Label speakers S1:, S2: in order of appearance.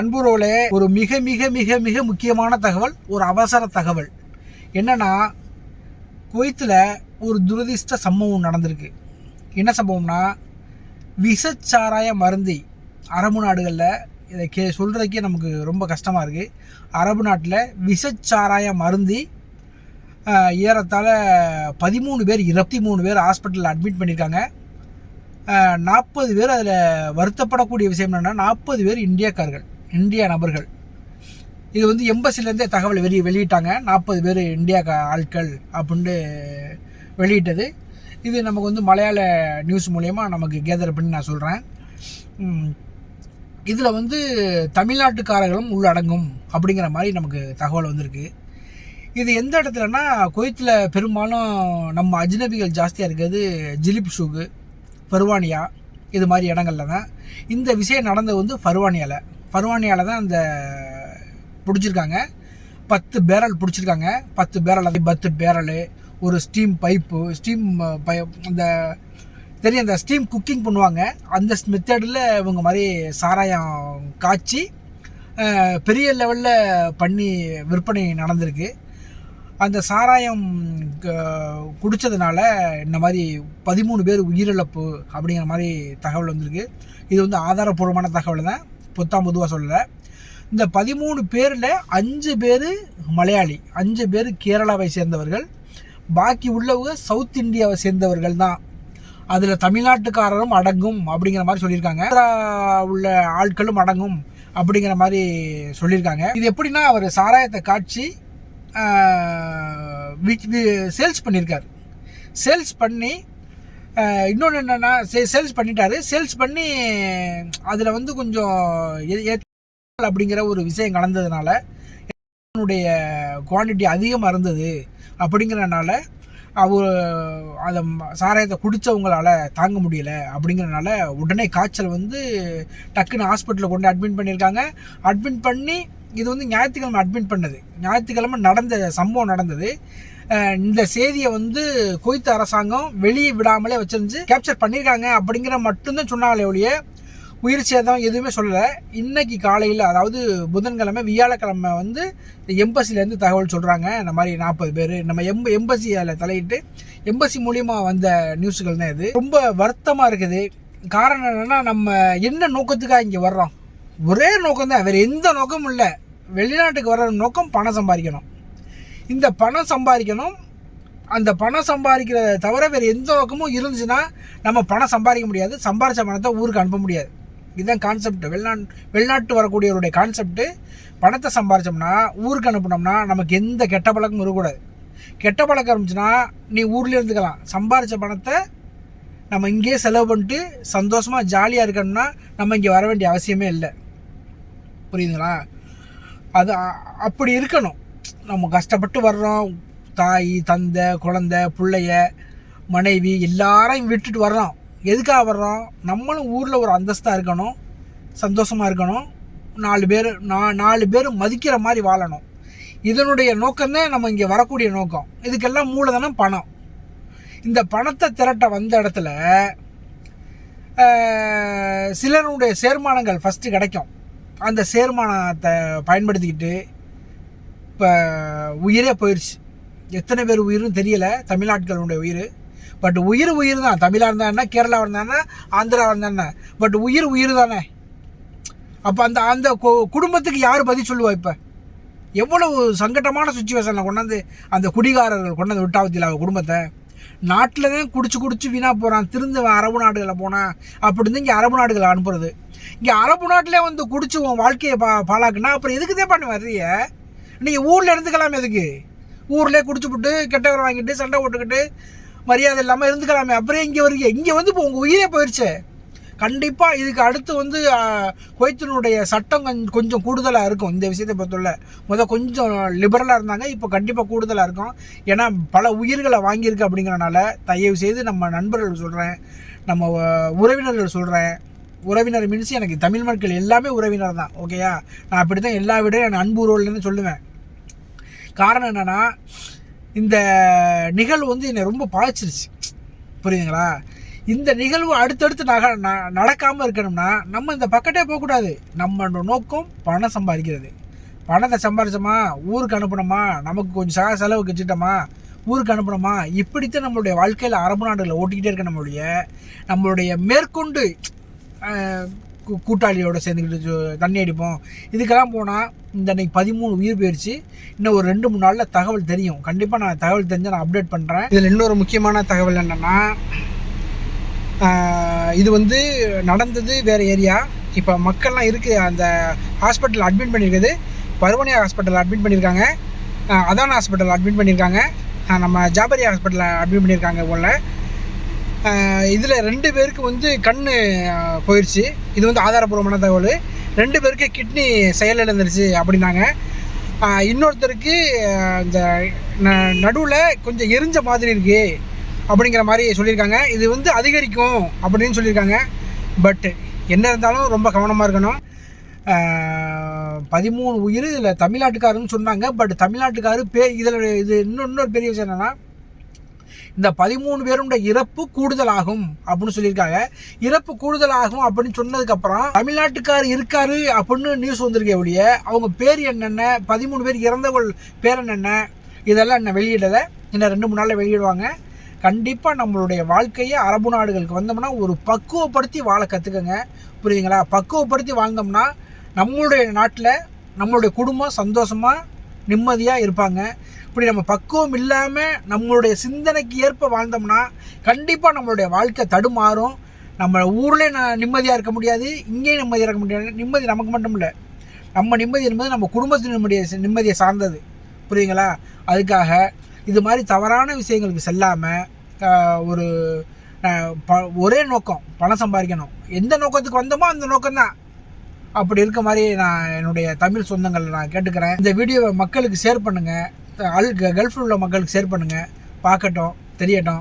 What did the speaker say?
S1: அன்புரோலே ஒரு மிக மிக மிக மிக முக்கியமான தகவல் ஒரு அவசர தகவல். என்னன்னா குவைத்தில் ஒரு துரதிர்ஷ்ட சம்பவம் நடந்திருக்கு. என்ன சம்பவம்னா விஷச்சாராய மருந்தி அரபு நாடுகளில் இதை கே சொல்கிறதுக்கே நமக்கு ரொம்ப கஷ்டமாக இருக்குது அரபு நாட்டில் விஷச்சாராய மருந்தி ஏறத்தாழ பதிமூணு பேர் இருபத்தி மூணு பேர் ஹாஸ்பிட்டலில் அட்மிட் பண்ணியிருக்காங்க நாற்பது பேர் அதில் வருத்தப்படக்கூடிய விஷயம் என்னென்னா நாற்பது பேர் இந்தியக்காரர்கள் இந்தியா நபர்கள். இது வந்து எம்பசிலேருந்தே தகவல் வெளியே வெளியிட்டாங்க. நாற்பது பேர் இந்தியா ஆட்கள் அப்படின்ட்டு வெளியிட்டது. இது நமக்கு வந்து மலையாள நியூஸ் மூலயமா நமக்கு கேதர் பண்ணி நான் சொல்கிறேன் இதில் வந்து தமிழ்நாட்டுக்காரர்களும் உள்ளடங்கும் அப்படிங்கிற மாதிரி நமக்கு தகவல் வந்திருக்கு. இது எந்த இடத்துலனா குவைத்தில் பெரும்பாலும் நம்ம அஜ்னபிகள் ஜாஸ்தியாக இருக்கிறது ஜிலிப் ஷூகு பருவானியா இது மாதிரி இடங்கள்ல தான். இந்த விஷயம் நடந்தது வந்து ஃபர்வானியாவில் ஃபர்வானியாவில் தான் அந்த பிடிச்சிருக்காங்க. பத்து பேரல் பிடிச்சிருக்காங்க. பத்து பேரல் அதே பத்து பேரல் ஒரு ஸ்டீம் பைப்பு ஸ்டீம் பை அந்த தெரியும் அந்த ஸ்டீம் குக்கிங் பண்ணுவாங்க. அந்த மெத்தடில் இவங்க மாதிரி சாராயம் காய்ச்சி பெரிய லெவலில் பண்ணி விற்பனை நடந்திருக்கு. அந்த சாராயம் க- இந்த மாதிரி பதிமூணு பேர் உயிரிழப்பு அப்படிங்கிற மாதிரி தகவல் வந்திருக்கு. இது வந்து ஆதாரப்பூர்வமான தகவல் தான். பொத்தாம் பொதுவாக சொல்லலை. இந்த பதிமூணு பேரில் அஞ்சு பேர் மலையாளி அஞ்சு பேர் கேரளாவை சேர்ந்தவர்கள். பாக்கி உள்ளவங்க சவுத் இந்தியாவை சேர்ந்தவர்கள் தான். அதில் தமிழ்நாட்டுக்காரரும் அடங்கும் அப்படிங்கிற மாதிரி சொல்லியிருக்காங்க. உள்ள ஆட்களும் அடங்கும் அப்படிங்கிற மாதிரி சொல்லியிருக்காங்க. இது எப்படின்னா அவர் சாராயத்தை காட்சி சேல்ஸ் பண்ணியிருக்காரு சேல்ஸ் பண்ணி இன்னொன்று என்னென்னா சேல்ஸ் பண்ணிட்டாரு. சேல்ஸ் பண்ணி அதில் வந்து கொஞ்சம் அப்படிங்கிற ஒரு விஷயம் கலந்ததுனால என்னுடைய குவான்டிட்டி அதிகமாக இருந்தது அப்படிங்கிறனால அவர் அதை சாராயத்தை குடித்தவங்களால தாங்க முடியல அப்படிங்கிறனால உடனே காய்ச்சல் வந்து டக்குன்னு ஹாஸ்பிட்டலில் கொண்டு அட்மிட் பண்ணியிருக்காங்க அட்மிட் பண்ணி இது வந்து ஞாயிற்றுக்கிழமை அட்மிட் பண்ணது. ஞாயிற்றுக்கிழமை நடந்த சம்பவம் நடந்தது. இந்த செய்தியை வந்து குவைத் அரசாங்கம் வெளியே விடாமலே வச்சிருந்து கேப்சர் பண்ணியிருக்காங்க அப்படிங்கிற மட்டும்தான் சொன்னாங்களே ஒழிய உயிர் சேதம் எதுவுமே சொல்லலை. இன்னைக்கு காலையில் அதாவது புதன்கிழமை வியாழக்கிழமை வந்து எம்பசிலேருந்து தகவல் சொல்கிறாங்க இந்த மாதிரி நாற்பது பேர் நம்ம எம்ப எம்பசி அதில் தலையிட்டு எம்பசி மூலியமாக வந்த நியூஸுகள் தான் இது. ரொம்ப வருத்தமாக இருக்குது. காரணம் என்னென்னா நம்ம என்ன நோக்கத்துக்காக இங்கே வர்றோம்? ஒரே நோக்கம் தான் வேறு எந்த நோக்கமும் இல்லை. வெளிநாட்டுக்கு வர நோக்கம் பணம் சம்பாதிக்கணும். இந்த பணம் சம்பாதிக்கணும். அந்த பணம் சம்பாதிக்கிறத தவிர வேறு எந்த நோக்கமும் இருந்துச்சுன்னா நம்ம பணம் சம்பாதிக்க முடியாது. சம்பாரித்த பணத்தை ஊருக்கு அனுப்ப முடியாது. இதுதான் கான்செப்ட் வெளிநாட்டு வெளிநாட்டு வரக்கூடியவருடைய கான்செப்ட் பணத்தை சம்பாரித்தோம்னா ஊருக்கு அனுப்புனோம்னா நமக்கு எந்த கெட்ட பழக்கமும் இருக்கக்கூடாது. கெட்ட பழக்கம் இருந்துச்சுன்னா நீ ஊர்லேயே இருந்துக்கலாம். சம்பாரித்த பணத்தை நம்ம இங்கேயே செலவு பண்ணிட்டு சந்தோஷமாக ஜாலியாக இருக்கணும்னா நம்ம இங்கே வர வேண்டிய அவசியமே இல்லை. புரியுதுங்களா? அது அப்படி இருக்கணும். நம்ம கஷ்டப்பட்டு வர்றோம். தாய் தந்தை குழந்த பிள்ளைய மனைவி எல்லாரையும் விட்டுட்டு வர்றோம். எதுக்காக வர்றோம்? நம்மளும் ஊரில் ஒரு அந்தஸ்தாக இருக்கணும். சந்தோஷமாக இருக்கணும். நாலு பேர் நா நாலு பேர் மதிக்கிற மாதிரி வாழணும். இதனுடைய நோக்கம்தான் நம்ம இங்கே வரக்கூடிய நோக்கம். இதுக்கெல்லாம் மூலதனம் பணம். இந்த பணத்தை திரட்ட வந்த இடத்துல சிலருடைய சேர்மானங்கள் ஃபஸ்ட்டு கிடைக்கும். அந்த சேர்மானத்தை பயன்படுத்திக்கிட்டு இப்போ உயிரே போயிடுச்சு எத்தனை பேர் உயிரும் தெரியலை தமிழ்நாட்களுடைய உயிர். பட் உயிர் உயிர் தான் தமிழாக இருந்தா என்ன கேரளா இருந்தானே ஆந்திரா இருந்தானே பட் உயிர் உயிர் தானே அப்போ அந்த அந்த கு- குடும்பத்துக்கு யார் பதில் சொல்லுவா இப்போ? எவ்வளவு சங்கட்டமான சுச்சுவேஷனில் கொண்டாந்து அந்த குடிகாரர்கள் கொண்டாந்து விட்டாவத்தில் அவ குடும்பத்தை? நாட்டில் தான் குடிச்சு குடிச்சு வீணாக போகிறான் திருந்து அரபு நாடுகளில் போனான் அப்படி இருந்து இங்கே அரபு நாடுகளை அனுப்புறது. இங்கே அரபு நாட்டிலே வந்து குடிச்சு உன் வாழ்க்கையை பா பாழாக்குனா அப்புறம் எதுக்கு தான் பண்ணி வர்றீங்க? நீங்கள் ஊரில் இருந்துக்கலாமே எதுக்கு? ஊர்லேயே குடிச்சுப்புட்டு கெட்டவரை வாங்கிட்டு சண்டை போட்டுக்கிட்டு மரியாதை இல்லாமல் இருந்துக்கலாமே. அப்புறம் இங்கே வருங்க இங்கே வந்து இப்போ உங்கள் உயிரே போயிடுச்சு கண்டிப்பாக இதுக்கு அடுத்து வந்து ஆஹ், குவைத்தினுடைய சட்டம் கொஞ்சம் கொஞ்சம் கூடுதலாக இருக்கும். இந்த விஷயத்தை பொறுத்தவரை முதல் கொஞ்சம் லிபரலாக இருந்தாங்க இப்போ கண்டிப்பாக கூடுதலாக இருக்கும். ஏன்னா பல உயிர்களை வாங்கியிருக்கு அப்படிங்கிறனால தயவு செய்து நம்ம நண்பர்கள் சொல்கிறேன் நம்ம உறவினர்கள் சொல்கிறேன் உறவினர் மீன்ஸ் எனக்கு தமிழ் மக்கள் எல்லாமே உறவினர் தான் ஓகேயா நான் அப்படி தான் எல்லா விடையும் நான் அன்பு உறவுலேருந்து சொல்லுவேன். காரணம் என்னென்னா இந்த நிகழ்வு வந்து என்னை ரொம்ப பாய்ச்சிருச்சு புரியுதுங்களா? இந்த நிகழ்வு அடுத்தடுத்து நக ந- இருக்கணும்னா நம்ம இந்த பக்கத்தே போகக்கூடாது. நம்ம நோக்கம் பணம் சம்பாதிக்கிறது. பணத்தை சம்பாரிச்சோமா? ஊருக்கு அனுப்பணுமா நமக்கு கொஞ்சம் சக செலவுக்கு வச்சுட்டோமா ஊருக்கு அனுப்பணுமா இப்படித்தான் நம்மளுடைய வாழ்க்கையில் அரபு நாடுகளை ஓட்டிக்கிட்டே இருக்க நம்மளுடைய நம்மளுடைய மேற்கொண்டு கூட்டாளியோட சேர்ந்துக்கிட்டு தண்ணி அடிப்போம். இதுக்கெல்லாம் போனால் இந்த அன்னைக்கு பதிமூணு உயிர் போயிடுச்சு இன்னும் ஒரு ரெண்டு மூணு நாளில் தகவல் தெரியும். கண்டிப்பாக நான் தகவல் தெரிஞ்சு நான் அப்டேட் பண்ணுறேன் இதில் இன்னொரு முக்கியமான தகவல் என்னென்னா இது வந்து நடந்தது வேறு ஏரியா. இப்போ மக்கள்லாம் இருக்குது அந்த ஹாஸ்பிட்டல் அட்மிட் பண்ணியிருக்குது பருவனியா ஹாஸ்பிட்டல் அட்மிட் பண்ணியிருக்காங்க அதான் ஹாஸ்பிட்டலில் ஹாஸ்பிட்டல் அட்மிட் பண்ணியிருக்காங்க நம்ம ஜாபரியா ஹாஸ்பிட்டலில் அட்மிட் பண்ணியிருக்காங்க போல. இதில் ரெண்டு பேருக்கு வந்து கண் போயிடுச்சு இது வந்து ஆதாரபூர்வமான தகவல். ரெண்டு பேருக்கு கிட்னி செயலிழந்துருச்சு அப்படின்னாங்க. இன்னொருத்தருக்கு இந்த இந்த நடுவில் கொஞ்சம் எரிஞ்ச மாதிரி இருக்குது அப்படிங்கிற மாதிரி சொல்லியிருக்காங்க. இது வந்து அதிகரிக்கும் அப்படின்னு சொல்லியிருக்காங்க. பட் என்ன இருந்தாலும் ரொம்ப கவனமாக இருக்கணும். பதிமூணு உயிர் இதில் தமிழ்நாட்டுக்காருன்னு சொன்னாங்க. பட் தமிழ்நாட்டுக்காரு பே இதில் இது இன்னும் இன்னொரு பெரிய விஷயம் என்னென்னா இந்த பதிமூணு பேருடைய இறப்பு கூடுதலாகும் அப்படின்னு சொல்லியிருக்காங்க. இறப்பு கூடுதலாகும் அப்படின்னு சொன்னதுக்கப்புறம் தமிழ்நாட்டுக்கார் இருக்காரு அப்படின்னு நியூஸ் வந்திருக்கே ஒழிய அவங்க பேர் என்னென்ன பதிமூணு பேர் இறந்தவர்கள் பேர் என்னென்ன இதெல்லாம் என்ன வெளியிடலை. இன்னும் ரெண்டு மூணு நாளில் வெளியிடுவாங்க. கண்டிப்பாக நம்மளுடைய வாழ்க்கையை அரபு நாடுகளுக்கு வந்தோம்னா ஒரு பக்குவப்படுத்தி வாழ கற்றுக்கங்க புரியுதுங்களா? பக்குவப்படுத்தி வாழ்ந்தோம்னா நம்மளுடைய நாட்டில் நம்மளுடைய குடும்பம் சந்தோஷமாக நிம்மதியாக இருப்பாங்க. இப்படி நம்ம பக்குவம் இல்லாமல் நம்மளுடைய சிந்தனைக்கு ஏற்ப வாழ்ந்தோம்னா கண்டிப்பாக நம்மளுடைய வாழ்க்கை தடுமாறும். நம்ம ஊர்லேயே நான் நிம்மதியாக இருக்க முடியாது இங்கேயும் நிம்மதியாக இருக்க முடியாது. நிம்மதி நமக்கு மட்டும் இல்லை நம்ம நிம்மதி என்பது நம்ம குடும்பத்தினுடைய நிம்மதியை சார்ந்தது. புரியுங்களா அதுக்காக இது மாதிரி தவறான விஷயங்களுக்கு செல்லாமல் ஒரு ப- ஒரே நோக்கம் பணம் சம்பாதிக்கணும். எந்த நோக்கத்துக்கு வந்தோமோ அந்த நோக்கம்தான். அப்படி இருக்க மாதிரி நான் என்னுடைய தமிழ் சொந்தங்கள் நான் கேட்டுக்கிறேன். இந்த வீடியோவை மக்களுக்கு ஷேர் பண்ணுங்கள் அல் கல்ஃபில் உள்ள மக்களுக்கு ஷேர் பண்ணுங்கள் பார்க்கட்டும் தெரியட்டும்.